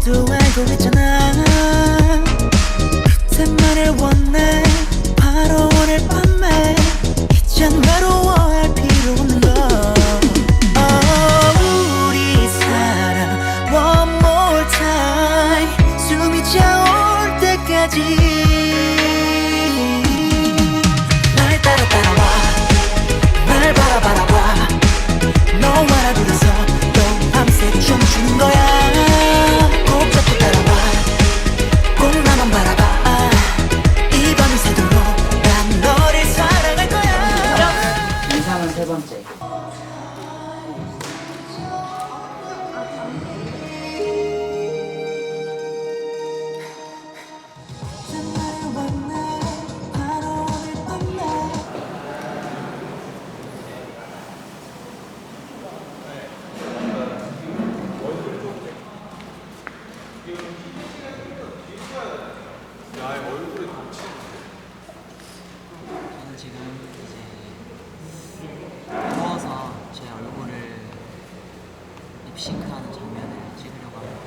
모두 알고 있잖아. 그때 말을 원해. 바로 오늘 밤에. 이젠 외로워. 저는 지금 이제 누워서 제 얼굴을 립싱크하는 장면을 찍으려고 합니다.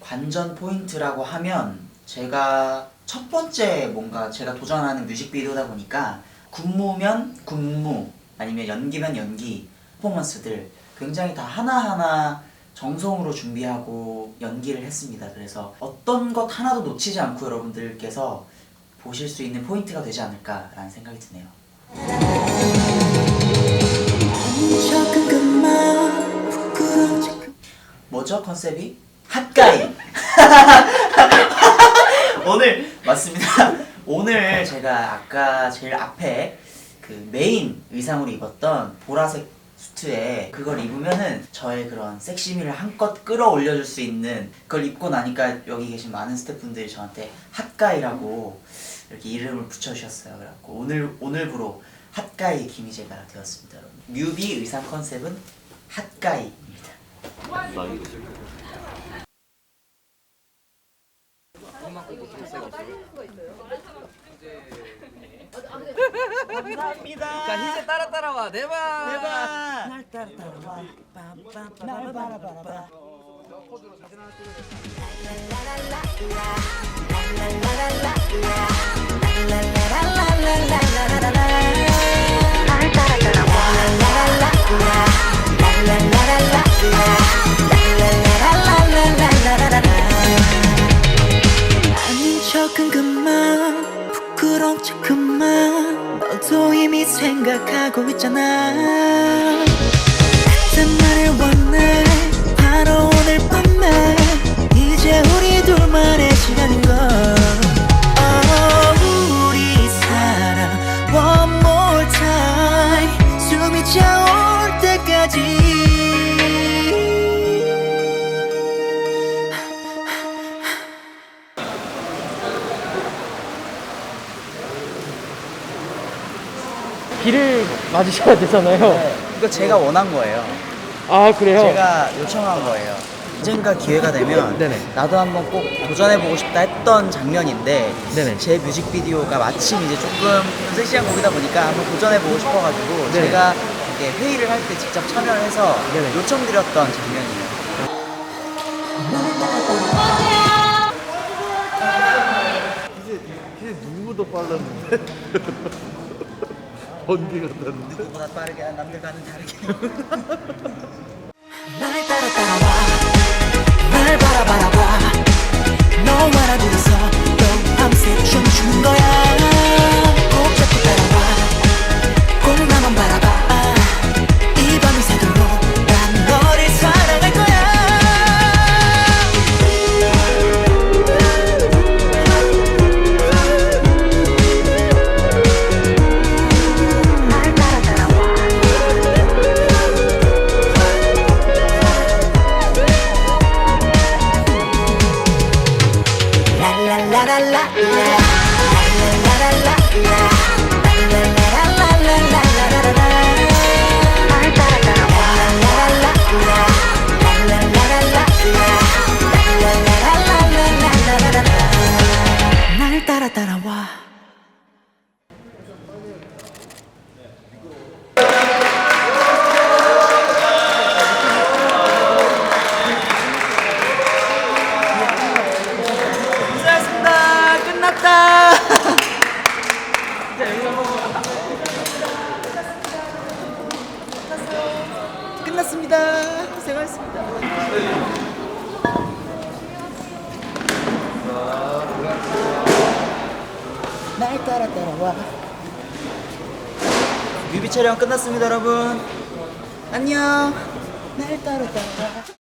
관전 포인트라고 하면 제가 첫 번째 뭔가 제가 도전하는 뮤직비디오다 보니까 군무면 군무 아니면 연기면 연기 퍼포먼스들 굉장히 다 하나하나 정성으로 준비하고 연기를 했습니다. 그래서 어떤 것 하나도 놓치지 않고 여러분들께서 보실 수 있는 포인트가 되지 않을까라는 생각이 드네요. 뭐죠 컨셉이? 핫가이 오늘 맞습니다 오늘 제가 아까 제일 앞에 그 메인 의상으로 입었던 보라색 수트에 그걸 입으면은 저의 그런 섹시미를 한껏 끌어올려 줄 수 있는 그걸 입고 나니까 여기 계신 많은 스태프분들이 저한테 핫가이라고 이렇게 이름을 붙여주셨어요. 그래갖고 오늘 오늘부로 핫가이 김희재가 되었습니다 여러분. 뮤비 의상 컨셉은 핫가이입니다 감사합니다. 자 희재 따라 따라와. 내봐 대박. 날 따라 따라와. 날 바라바라봐 아닌 척은 그만. 부끄러운 척 그만 이미 생각하고 있잖아. 그때 나를 원해 바로 길을 맞으셔야 되잖아요 이거 제가 원한 거예요. 아 그래요? 제가 요청한 거예요. 언젠가 기회가 되면 네네. 나도 한번 꼭 도전해보고 싶다 했던 장면인데 네네. 제 뮤직비디오가 마침 이제 조금 섹시한 곡이다 보니까 한번 도전해보고 싶어가지고 네네. 제가 이렇게 회의를 할 때 직접 참여를 해서 네네. 요청드렸던 장면이에요. 이제 누구보다 빨랐는데 번개가 났는데? 누구보다 빠르게 남들 과는 다르게 하셨습니다. 날 따라 따라와. 뮤비 촬영 끝났습니다, 여러분. 안녕. 날 따라 따라와.